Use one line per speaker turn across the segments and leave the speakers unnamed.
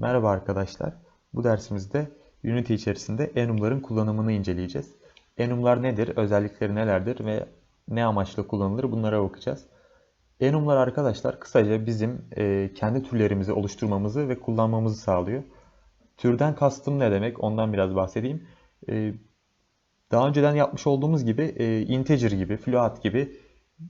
Merhaba arkadaşlar. Bu dersimizde Unity içerisinde enumların kullanımını inceleyeceğiz. Enumlar nedir, özellikleri nelerdir ve ne amaçla kullanılır bunlara bakacağız. Enumlar arkadaşlar kısaca bizim e, kendi türlerimizi oluşturmamızı ve kullanmamızı sağlıyor. Türden kastım ne demek ondan biraz bahsedeyim. E, daha önceden yapmış olduğumuz gibi e, integer gibi, float gibi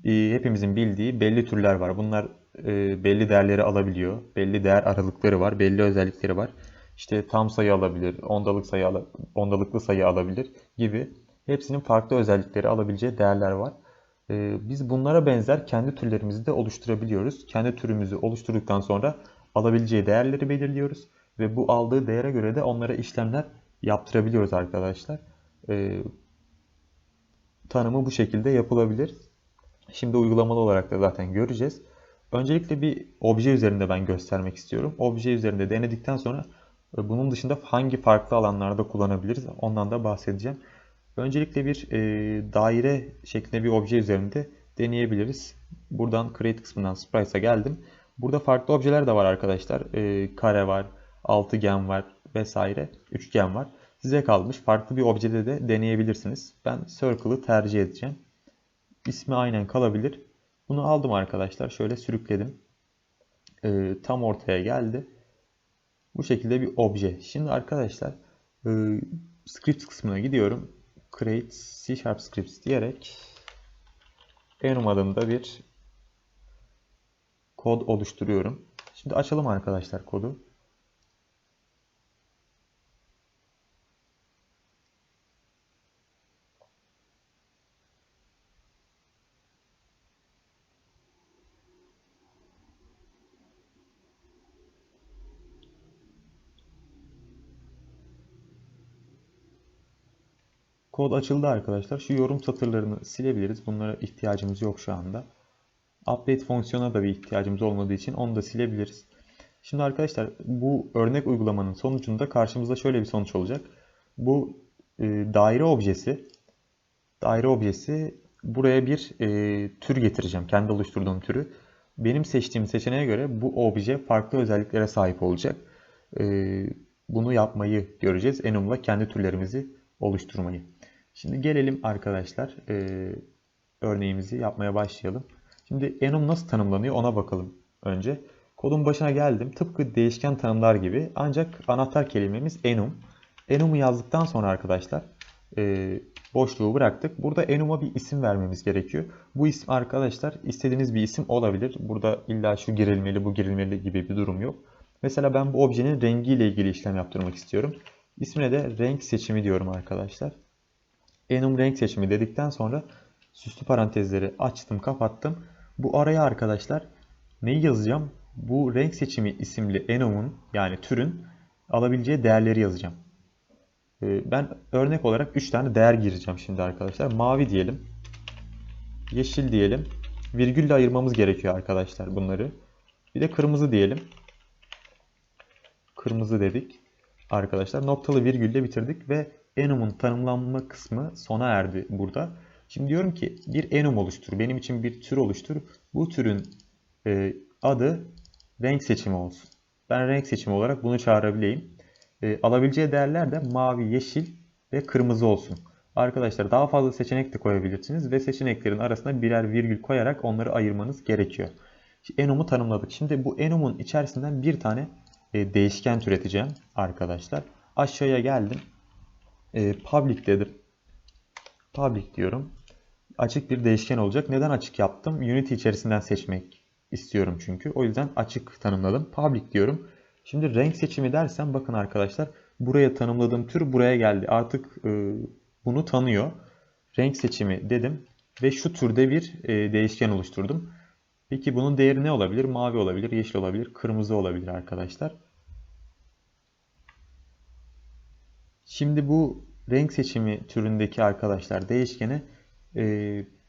e, hepimizin bildiği belli türler var. Bunlar e, belli değerleri alabiliyor. Belli değer aralıkları var, belli özellikleri var. İşte tam sayı alabilir, ondalık sayı ala- ondalıklı sayı alabilir gibi hepsinin farklı özellikleri alabileceği değerler var. E, biz bunlara benzer kendi türlerimizi de oluşturabiliyoruz. Kendi türümüzü oluşturduktan sonra alabileceği değerleri belirliyoruz ve bu aldığı değere göre de onlara işlemler yaptırabiliyoruz arkadaşlar. E, tanımı bu şekilde yapılabilir. Şimdi uygulamalı olarak da zaten göreceğiz. Öncelikle bir obje üzerinde ben göstermek istiyorum. Obje üzerinde denedikten sonra e, bunun dışında hangi farklı alanlarda kullanabiliriz ondan da bahsedeceğim. Öncelikle bir e, daire şeklinde bir obje üzerinde deneyebiliriz. Buradan Create kısmından Sprite'a geldim. Burada farklı objeler de var arkadaşlar. E, kare var, altıgen var vesaire, üçgen var. Size kalmış. Farklı bir objede de deneyebilirsiniz. Ben Circle'ı tercih edeceğim. İsmi aynen kalabilir. Bunu aldım arkadaşlar. Şöyle sürükledim. Ee, tam ortaya geldi. Bu şekilde bir obje. Şimdi arkadaşlar e, script kısmına gidiyorum. Create C Sharp Scripts diyerek enum adında bir kod oluşturuyorum. Şimdi açalım arkadaşlar kodu. Kod açıldı arkadaşlar. Şu yorum satırlarını silebiliriz. Bunlara ihtiyacımız yok şu anda. Update fonksiyona da bir ihtiyacımız olmadığı için onu da silebiliriz. Şimdi arkadaşlar bu örnek uygulamanın sonucunda karşımızda şöyle bir sonuç olacak. Bu e, daire objesi daire objesi buraya bir e, tür getireceğim. Kendi oluşturduğum türü. Benim seçtiğim seçeneğe göre bu obje farklı özelliklere sahip olacak. E, bunu yapmayı göreceğiz. Enum'la kendi türlerimizi oluşturmayı. Şimdi gelelim arkadaşlar e, örneğimizi yapmaya başlayalım. Şimdi enum nasıl tanımlanıyor ona bakalım önce. Kodun başına geldim. Tıpkı değişken tanımlar gibi ancak anahtar kelimemiz enum. Enum'u yazdıktan sonra arkadaşlar e, boşluğu bıraktık. Burada enum'a bir isim vermemiz gerekiyor. Bu isim arkadaşlar istediğiniz bir isim olabilir. Burada illa şu girilmeli bu girilmeli gibi bir durum yok. Mesela ben bu objenin rengiyle ilgili işlem yaptırmak istiyorum. İsmine de renk seçimi diyorum arkadaşlar. Enum renk seçimi dedikten sonra süslü parantezleri açtım kapattım. Bu araya arkadaşlar neyi yazacağım? Bu renk seçimi isimli enum'un yani türün alabileceği değerleri yazacağım. Ee, Ben örnek olarak 3 tane değer gireceğim şimdi arkadaşlar. Mavi diyelim. Yeşil diyelim. Virgülle ayırmamız gerekiyor arkadaşlar bunları. Bir de kırmızı diyelim. Kırmızı dedik arkadaşlar. Noktalı virgülle bitirdik ve enum'un tanımlanma kısmı sona erdi burada. Şimdi diyorum ki bir enum oluştur. Benim için bir tür oluştur. Bu türün e, adı renk seçimi olsun. Ben renk seçimi olarak bunu çağırabileyim. E, alabileceği değerler de mavi, yeşil ve kırmızı olsun. Arkadaşlar daha fazla seçenek de koyabilirsiniz ve seçeneklerin arasına birer virgül koyarak onları ayırmanız gerekiyor. Enum'u tanımladık. Şimdi bu enum'un içerisinden bir tane e, değişken türeteceğim arkadaşlar. Aşağıya geldim. E, public dedim. Public diyorum. Açık bir değişken olacak. Neden açık yaptım? Unity içerisinden seçmek istiyorum çünkü. O yüzden açık tanımladım. Public diyorum. Şimdi renk seçimi dersem bakın arkadaşlar buraya tanımladığım tür buraya geldi. Artık e, bunu tanıyor. Renk seçimi dedim ve şu türde bir e, değişken oluşturdum. Peki bunun değeri ne olabilir? Mavi olabilir, yeşil olabilir, kırmızı olabilir arkadaşlar. Şimdi bu renk seçimi türündeki arkadaşlar değişkene e,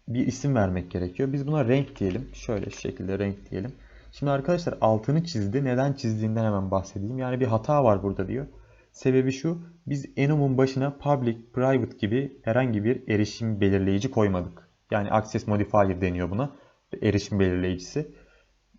bir isim vermek gerekiyor. Biz buna renk diyelim. Şöyle şu şekilde renk diyelim. Şimdi arkadaşlar altını çizdi. Neden çizdiğinden hemen bahsedeyim. Yani bir hata var burada diyor. Sebebi şu. Biz enum'un başına public, private gibi herhangi bir erişim belirleyici koymadık. Yani access modifier deniyor buna. Erişim belirleyicisi.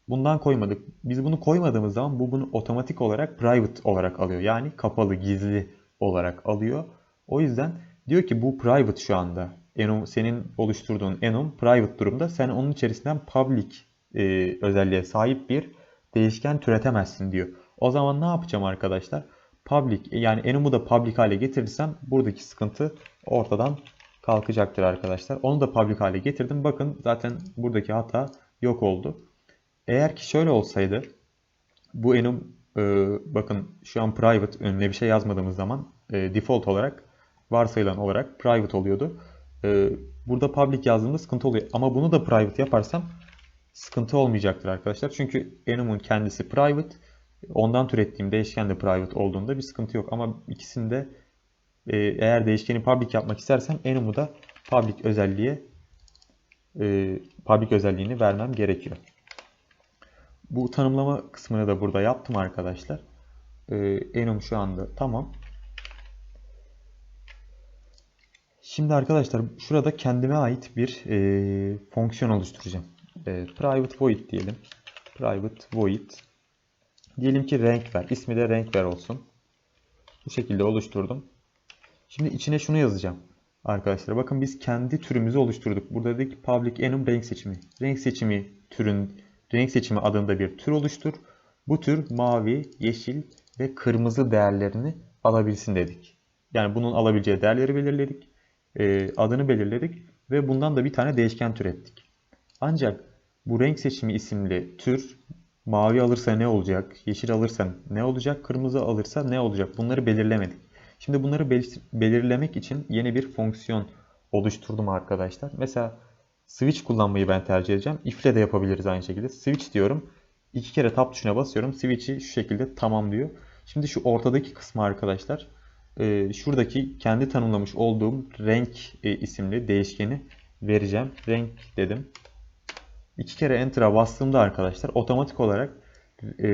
bundan koymadık. Biz bunu koymadığımız zaman bu bunu otomatik olarak private olarak alıyor. Yani kapalı, gizli olarak alıyor. O yüzden diyor ki bu private şu anda. Enum, senin oluşturduğun enum private durumda. Sen onun içerisinden public e, özelliğe sahip bir değişken türetemezsin diyor. O zaman ne yapacağım arkadaşlar? Public yani enum'u da public hale getirirsem buradaki sıkıntı ortadan kalkacaktır arkadaşlar. Onu da public hale getirdim. Bakın zaten buradaki hata yok oldu. Eğer ki şöyle olsaydı bu enum e, bakın şu an private önüne bir şey yazmadığımız zaman e, default olarak varsayılan olarak private oluyordu. E, burada public yazdığımda sıkıntı oluyor. Ama bunu da private yaparsam sıkıntı olmayacaktır arkadaşlar. Çünkü enum'un kendisi private. Ondan türettiğim değişken de private olduğunda bir sıkıntı yok. Ama ikisinde e, eğer değişkeni public yapmak istersem enum'u da public özelliğe e, public özelliğini vermem gerekiyor. Bu tanımlama kısmını da burada yaptım arkadaşlar. E, enum şu anda tamam. Şimdi arkadaşlar şurada kendime ait bir e, fonksiyon oluşturacağım. E, private void diyelim. Private void. Diyelim ki renk ver. İsmi de renk ver olsun. Bu şekilde oluşturdum. Şimdi içine şunu yazacağım. Arkadaşlar bakın biz kendi türümüzü oluşturduk. Burada dedik public enum renk seçimi. Renk seçimi türün renk seçimi adında bir tür oluştur. Bu tür mavi, yeşil ve kırmızı değerlerini alabilsin dedik. Yani bunun alabileceği değerleri belirledik. E, adını belirledik ve bundan da bir tane değişken türettik. Ancak bu renk seçimi isimli tür mavi alırsa ne olacak, yeşil alırsa ne olacak, kırmızı alırsa ne olacak bunları belirlemedik. Şimdi bunları belirlemek için yeni bir fonksiyon oluşturdum arkadaşlar. Mesela switch kullanmayı ben tercih edeceğim. If ile de yapabiliriz aynı şekilde. Switch diyorum. İki kere tab tuşuna basıyorum. Switch'i şu şekilde tamam diyor. Şimdi şu ortadaki kısmı arkadaşlar e, şuradaki kendi tanımlamış olduğum renk e, isimli değişkeni vereceğim. Renk dedim. İki kere Enter'a bastığımda arkadaşlar otomatik olarak e,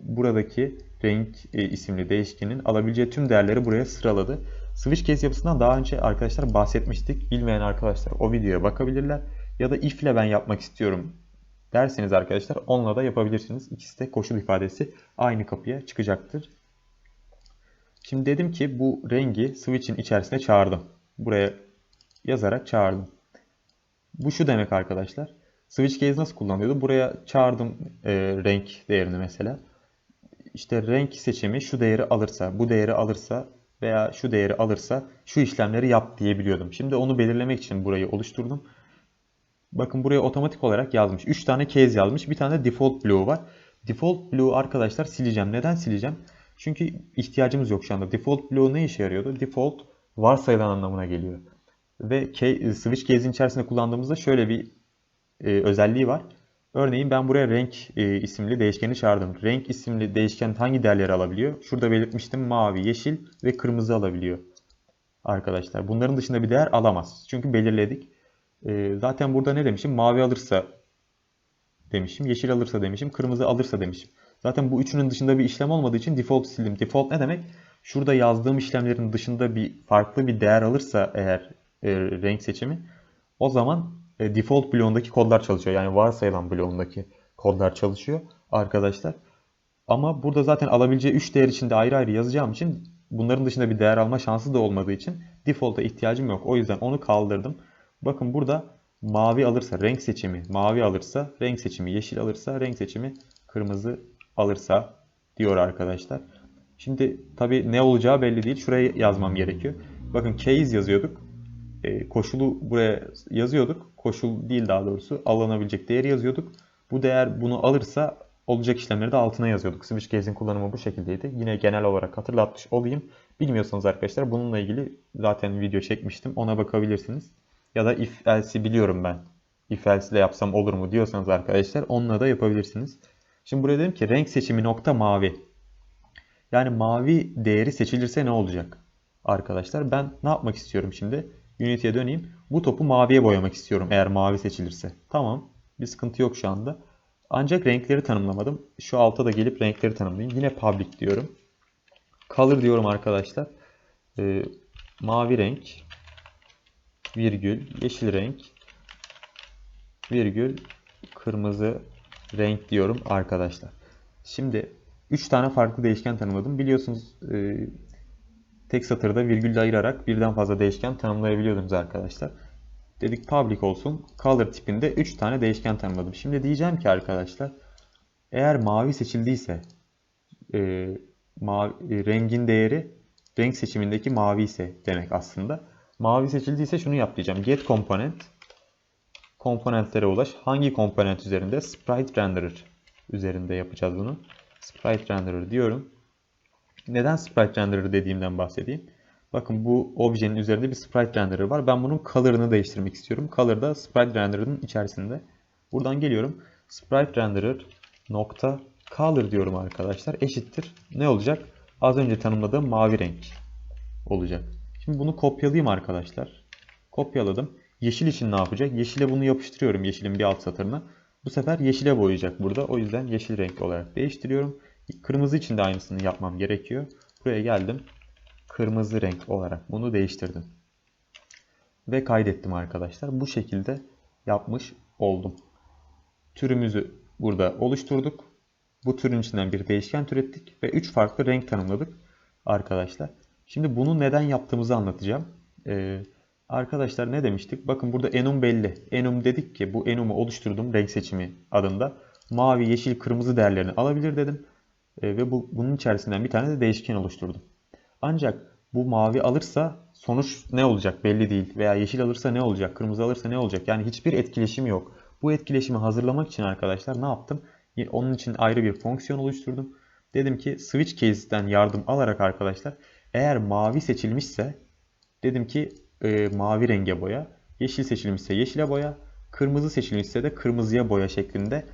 buradaki renk e, isimli değişkenin alabileceği tüm değerleri buraya sıraladı. Switch case yapısından daha önce arkadaşlar bahsetmiştik. Bilmeyen arkadaşlar o videoya bakabilirler. Ya da if ile ben yapmak istiyorum derseniz arkadaşlar onunla da yapabilirsiniz. İkisi de koşul ifadesi aynı kapıya çıkacaktır. Şimdi dedim ki bu rengi switch'in içerisine çağırdım. Buraya yazarak çağırdım. Bu şu demek arkadaşlar. Switch case nasıl kullanıyordu? Buraya çağırdım e, renk değerini mesela. İşte renk seçimi şu değeri alırsa, bu değeri alırsa veya şu değeri alırsa şu işlemleri yap diyebiliyordum. Şimdi onu belirlemek için burayı oluşturdum. Bakın buraya otomatik olarak yazmış. 3 tane case yazmış. Bir tane default blue var. Default blue arkadaşlar sileceğim. Neden sileceğim? Çünkü ihtiyacımız yok şu anda. Default blue ne işe yarıyordu? Default varsayılan anlamına geliyor. Ve switch case'in içerisinde kullandığımızda şöyle bir e, özelliği var. Örneğin ben buraya renk e, isimli değişkeni çağırdım. Renk isimli değişken hangi değerleri alabiliyor? Şurada belirtmiştim mavi, yeşil ve kırmızı alabiliyor. Arkadaşlar bunların dışında bir değer alamaz. Çünkü belirledik. E, zaten burada ne demişim? Mavi alırsa demişim, yeşil alırsa demişim, kırmızı alırsa demişim. Zaten bu üçünün dışında bir işlem olmadığı için default sildim. Default ne demek? Şurada yazdığım işlemlerin dışında bir farklı bir değer alırsa eğer e, renk seçimi o zaman e, default bloğundaki kodlar çalışıyor. Yani varsayılan bloğundaki kodlar çalışıyor arkadaşlar. Ama burada zaten alabileceği 3 değer içinde ayrı ayrı yazacağım için bunların dışında bir değer alma şansı da olmadığı için default'a ihtiyacım yok. O yüzden onu kaldırdım. Bakın burada mavi alırsa renk seçimi, mavi alırsa renk seçimi, yeşil alırsa renk seçimi, kırmızı alırsa diyor arkadaşlar. Şimdi tabi ne olacağı belli değil. Şuraya yazmam gerekiyor. Bakın case yazıyorduk. E, koşulu buraya yazıyorduk. Koşul değil daha doğrusu. Alınabilecek değeri yazıyorduk. Bu değer bunu alırsa olacak işlemleri de altına yazıyorduk. Switch case'in kullanımı bu şekildeydi. Yine genel olarak hatırlatmış olayım. Bilmiyorsanız arkadaşlar bununla ilgili zaten video çekmiştim. Ona bakabilirsiniz. Ya da if else'i biliyorum ben. If else ile yapsam olur mu diyorsanız arkadaşlar onunla da yapabilirsiniz. Şimdi buraya dedim ki renk seçimi nokta mavi. Yani mavi değeri seçilirse ne olacak? Arkadaşlar ben ne yapmak istiyorum şimdi? Unity'ye döneyim. Bu topu maviye boyamak istiyorum eğer mavi seçilirse. Tamam. Bir sıkıntı yok şu anda. Ancak renkleri tanımlamadım. Şu alta da gelip renkleri tanımlayayım. Yine public diyorum. Color diyorum arkadaşlar. Ee, mavi renk virgül yeşil renk virgül kırmızı renk diyorum arkadaşlar. Şimdi 3 tane farklı değişken tanımladım. Biliyorsunuz e, tek satırda virgülle ayırarak birden fazla değişken tanımlayabiliyordunuz arkadaşlar. Dedik public olsun. Color tipinde 3 tane değişken tanımladım. Şimdi diyeceğim ki arkadaşlar eğer mavi seçildiyse e, mavi, e, rengin değeri renk seçimindeki mavi ise demek aslında. Mavi seçildiyse şunu yap diyeceğim. Get component komponentlere ulaş. Hangi komponent üzerinde? Sprite renderer üzerinde yapacağız bunu. Sprite renderer diyorum. Neden sprite renderer dediğimden bahsedeyim. Bakın bu objenin üzerinde bir sprite renderer var. Ben bunun color'ını değiştirmek istiyorum. Color da sprite renderer'ın içerisinde. Buradan geliyorum. Sprite renderer nokta color diyorum arkadaşlar. Eşittir. Ne olacak? Az önce tanımladığım mavi renk olacak. Şimdi bunu kopyalayayım arkadaşlar. Kopyaladım. Yeşil için ne yapacak? Yeşile bunu yapıştırıyorum yeşilin bir alt satırına. Bu sefer yeşile boyayacak burada. O yüzden yeşil renk olarak değiştiriyorum. Kırmızı için de aynısını yapmam gerekiyor. Buraya geldim. Kırmızı renk olarak bunu değiştirdim. Ve kaydettim arkadaşlar. Bu şekilde yapmış oldum. Türümüzü burada oluşturduk. Bu türün içinden bir değişken türettik ve 3 farklı renk tanımladık arkadaşlar. Şimdi bunu neden yaptığımızı anlatacağım. Ee, arkadaşlar ne demiştik? Bakın burada enum belli. Enum dedik ki bu enumu oluşturdum renk seçimi adında. Mavi, yeşil, kırmızı değerlerini alabilir dedim. Ee, ve bu, bunun içerisinden bir tane de değişken oluşturdum. Ancak bu mavi alırsa sonuç ne olacak belli değil. Veya yeşil alırsa ne olacak, kırmızı alırsa ne olacak? Yani hiçbir etkileşim yok. Bu etkileşimi hazırlamak için arkadaşlar ne yaptım? Onun için ayrı bir fonksiyon oluşturdum. Dedim ki switch case'den yardım alarak arkadaşlar eğer mavi seçilmişse dedim ki e, mavi renge boya, yeşil seçilmişse yeşile boya, kırmızı seçilmişse de kırmızıya boya şeklinde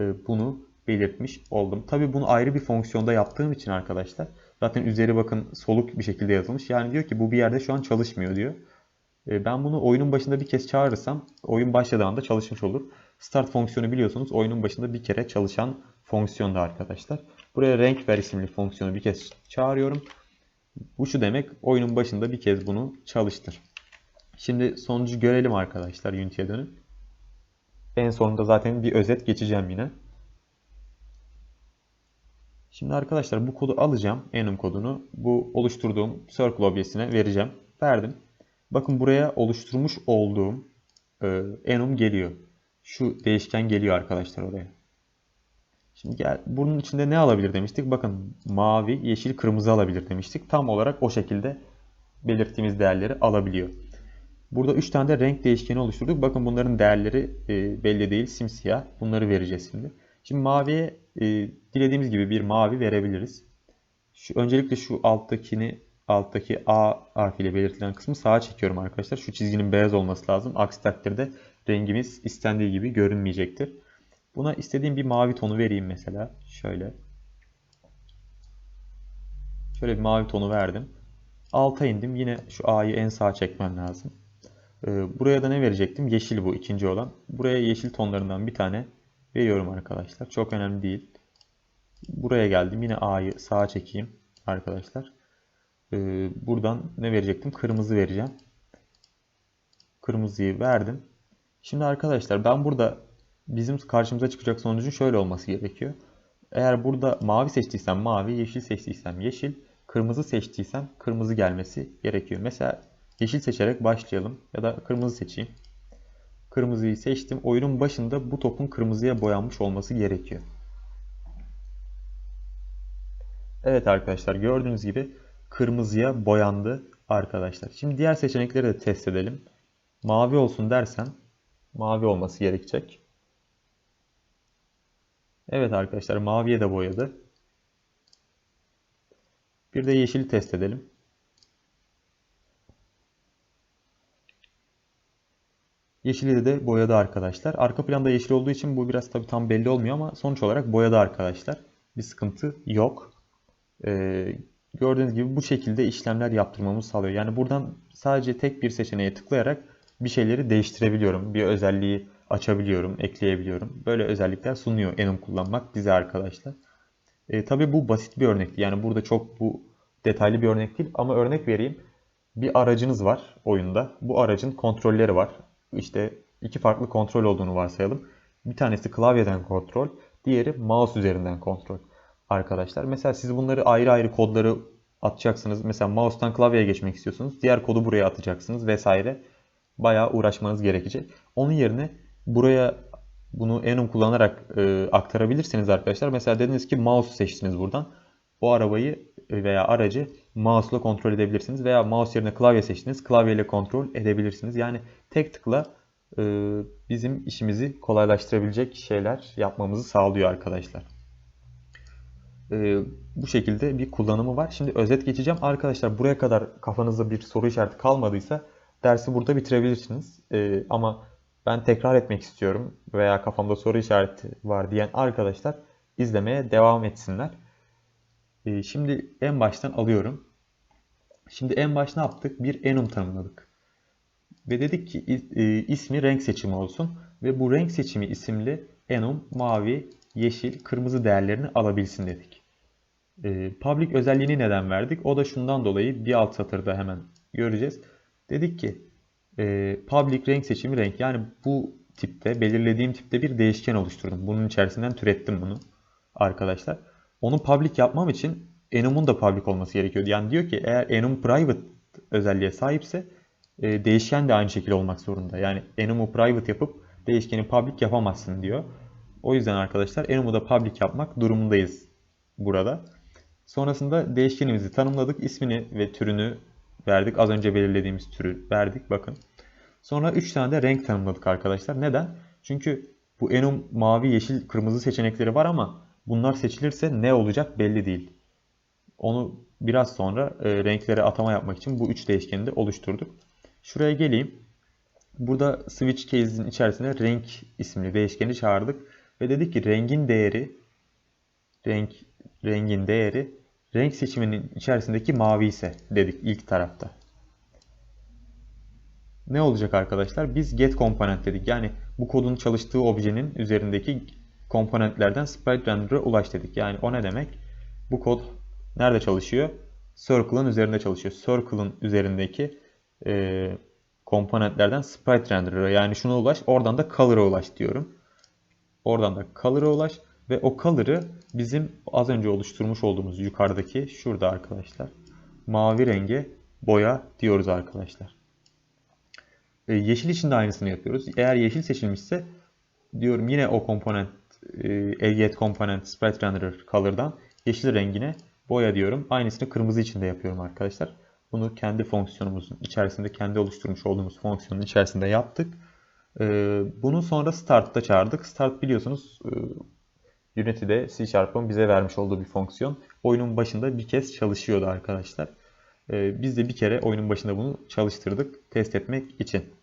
e, bunu belirtmiş oldum. Tabi bunu ayrı bir fonksiyonda yaptığım için arkadaşlar zaten üzeri bakın soluk bir şekilde yazılmış. Yani diyor ki bu bir yerde şu an çalışmıyor diyor. E, ben bunu oyunun başında bir kez çağırırsam oyun başladığında çalışmış olur. Start fonksiyonu biliyorsunuz oyunun başında bir kere çalışan fonksiyonda arkadaşlar. Buraya renk ver isimli fonksiyonu bir kez çağırıyorum. Bu şu demek oyunun başında bir kez bunu çalıştır. Şimdi sonucu görelim arkadaşlar Unity'ye dönün. En sonunda zaten bir özet geçeceğim yine. Şimdi arkadaşlar bu kodu alacağım. Enum kodunu. Bu oluşturduğum circle objesine vereceğim. Verdim. Bakın buraya oluşturmuş olduğum e, enum geliyor. Şu değişken geliyor arkadaşlar oraya. Şimdi gel, bunun içinde ne alabilir demiştik. Bakın mavi, yeşil, kırmızı alabilir demiştik. Tam olarak o şekilde belirttiğimiz değerleri alabiliyor. Burada 3 tane de renk değişkeni oluşturduk. Bakın bunların değerleri e, belli değil. Simsiyah. Bunları vereceğiz şimdi. Şimdi maviye e, dilediğimiz gibi bir mavi verebiliriz. Şu, öncelikle şu alttakini alttaki A harfiyle belirtilen kısmı sağa çekiyorum arkadaşlar. Şu çizginin beyaz olması lazım. Aksi takdirde rengimiz istendiği gibi görünmeyecektir. Buna istediğim bir mavi tonu vereyim mesela. Şöyle. Şöyle bir mavi tonu verdim. Alta indim. Yine şu A'yı en sağa çekmem lazım. Ee, buraya da ne verecektim? Yeşil bu ikinci olan. Buraya yeşil tonlarından bir tane veriyorum arkadaşlar. Çok önemli değil. Buraya geldim. Yine A'yı sağa çekeyim arkadaşlar. Ee, buradan ne verecektim? Kırmızı vereceğim. Kırmızıyı verdim. Şimdi arkadaşlar ben burada bizim karşımıza çıkacak sonucun şöyle olması gerekiyor. Eğer burada mavi seçtiysem mavi, yeşil seçtiysem yeşil, kırmızı seçtiysem kırmızı gelmesi gerekiyor. Mesela yeşil seçerek başlayalım ya da kırmızı seçeyim. Kırmızıyı seçtim. Oyunun başında bu topun kırmızıya boyanmış olması gerekiyor. Evet arkadaşlar gördüğünüz gibi kırmızıya boyandı arkadaşlar. Şimdi diğer seçenekleri de test edelim. Mavi olsun dersen mavi olması gerekecek. Evet arkadaşlar maviye de boyadı. Bir de yeşili test edelim. Yeşili de boyadı arkadaşlar. Arka planda yeşil olduğu için bu biraz tabi tam belli olmuyor ama sonuç olarak boyadı arkadaşlar. Bir sıkıntı yok. Ee, gördüğünüz gibi bu şekilde işlemler yaptırmamızı sağlıyor. Yani buradan sadece tek bir seçeneğe tıklayarak bir şeyleri değiştirebiliyorum. Bir özelliği açabiliyorum, ekleyebiliyorum. Böyle özellikler sunuyor Enum kullanmak bize arkadaşlar. E, tabii bu basit bir örnekti. Yani burada çok bu detaylı bir örnek değil ama örnek vereyim. Bir aracınız var oyunda. Bu aracın kontrolleri var. İşte iki farklı kontrol olduğunu varsayalım. Bir tanesi klavyeden kontrol, diğeri mouse üzerinden kontrol. Arkadaşlar mesela siz bunları ayrı ayrı kodları atacaksınız. Mesela mouse'tan klavyeye geçmek istiyorsunuz. Diğer kodu buraya atacaksınız vesaire. Bayağı uğraşmanız gerekecek. Onun yerine buraya bunu enum kullanarak e, aktarabilirsiniz arkadaşlar. Mesela dediniz ki mouse seçtiniz buradan. O arabayı veya aracı mouse ile kontrol edebilirsiniz. Veya mouse yerine klavye seçtiniz. Klavyeyle kontrol edebilirsiniz. Yani tek tıkla e, bizim işimizi kolaylaştırabilecek şeyler yapmamızı sağlıyor arkadaşlar. E, bu şekilde bir kullanımı var. Şimdi özet geçeceğim. Arkadaşlar buraya kadar kafanızda bir soru işareti kalmadıysa dersi burada bitirebilirsiniz. E, ama ben tekrar etmek istiyorum veya kafamda soru işareti var diyen arkadaşlar izlemeye devam etsinler. E, şimdi en baştan alıyorum. Şimdi en baş ne yaptık? Bir enum tanımladık. Ve dedik ki e, ismi renk seçimi olsun. Ve bu renk seçimi isimli enum mavi, yeşil, kırmızı değerlerini alabilsin dedik. E, public özelliğini neden verdik? O da şundan dolayı bir alt satırda hemen göreceğiz. Dedik ki e, public renk seçimi renk. Yani bu tipte, belirlediğim tipte bir değişken oluşturdum. Bunun içerisinden türettim bunu arkadaşlar. Onu public yapmam için enum'un da public olması gerekiyordu. Yani diyor ki eğer enum private özelliğe sahipse e, değişken de aynı şekilde olmak zorunda. Yani enum'u private yapıp değişkeni public yapamazsın diyor. O yüzden arkadaşlar enum'u da public yapmak durumundayız burada. Sonrasında değişkenimizi tanımladık. ismini ve türünü verdik. Az önce belirlediğimiz türü verdik. Bakın. Sonra 3 tane de renk tanımladık arkadaşlar. Neden? Çünkü bu enum mavi, yeşil, kırmızı seçenekleri var ama bunlar seçilirse ne olacak belli değil. Onu biraz sonra e, renklere atama yapmak için bu üç değişkeni de oluşturduk. Şuraya geleyim. Burada switch case'in içerisinde renk isimli değişkeni çağırdık ve dedik ki rengin değeri renk rengin değeri renk seçiminin içerisindeki mavi ise dedik ilk tarafta. Ne olacak arkadaşlar? Biz get komponent dedik. Yani bu kodun çalıştığı objenin üzerindeki komponentlerden sprite render'a ulaş dedik. Yani o ne demek? Bu kod nerede çalışıyor? Circle'ın üzerinde çalışıyor. Circle'ın üzerindeki e, komponentlerden sprite render'a yani şuna ulaş. Oradan da color'a ulaş diyorum. Oradan da color'a ulaş. Ve o color'ı bizim az önce oluşturmuş olduğumuz yukarıdaki şurada arkadaşlar. Mavi renge boya diyoruz arkadaşlar. E, yeşil için de aynısını yapıyoruz. Eğer yeşil seçilmişse diyorum yine o komponent e, get komponent sprite renderer color'dan yeşil rengine boya diyorum. Aynısını kırmızı için de yapıyorum arkadaşlar. Bunu kendi fonksiyonumuzun içerisinde kendi oluşturmuş olduğumuz fonksiyonun içerisinde yaptık. E, bunu sonra start'ta çağırdık. Start biliyorsunuz e, Unity'de C Sharp'ın bize vermiş olduğu bir fonksiyon. Oyunun başında bir kez çalışıyordu arkadaşlar. Biz de bir kere oyunun başında bunu çalıştırdık test etmek için.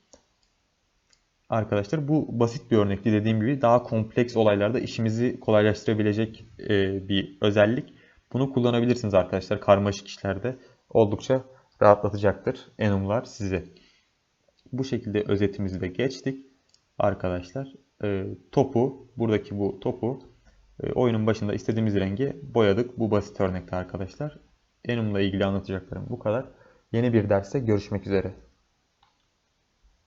Arkadaşlar bu basit bir örnekti dediğim gibi daha kompleks olaylarda işimizi kolaylaştırabilecek e, bir özellik. Bunu kullanabilirsiniz arkadaşlar karmaşık işlerde oldukça rahatlatacaktır enumlar sizi. Bu şekilde özetimizi de geçtik arkadaşlar. E, topu buradaki bu topu e, oyunun başında istediğimiz rengi boyadık. Bu basit örnekte arkadaşlar. Enum'la ilgili anlatacaklarım bu kadar. Yeni bir derste görüşmek üzere.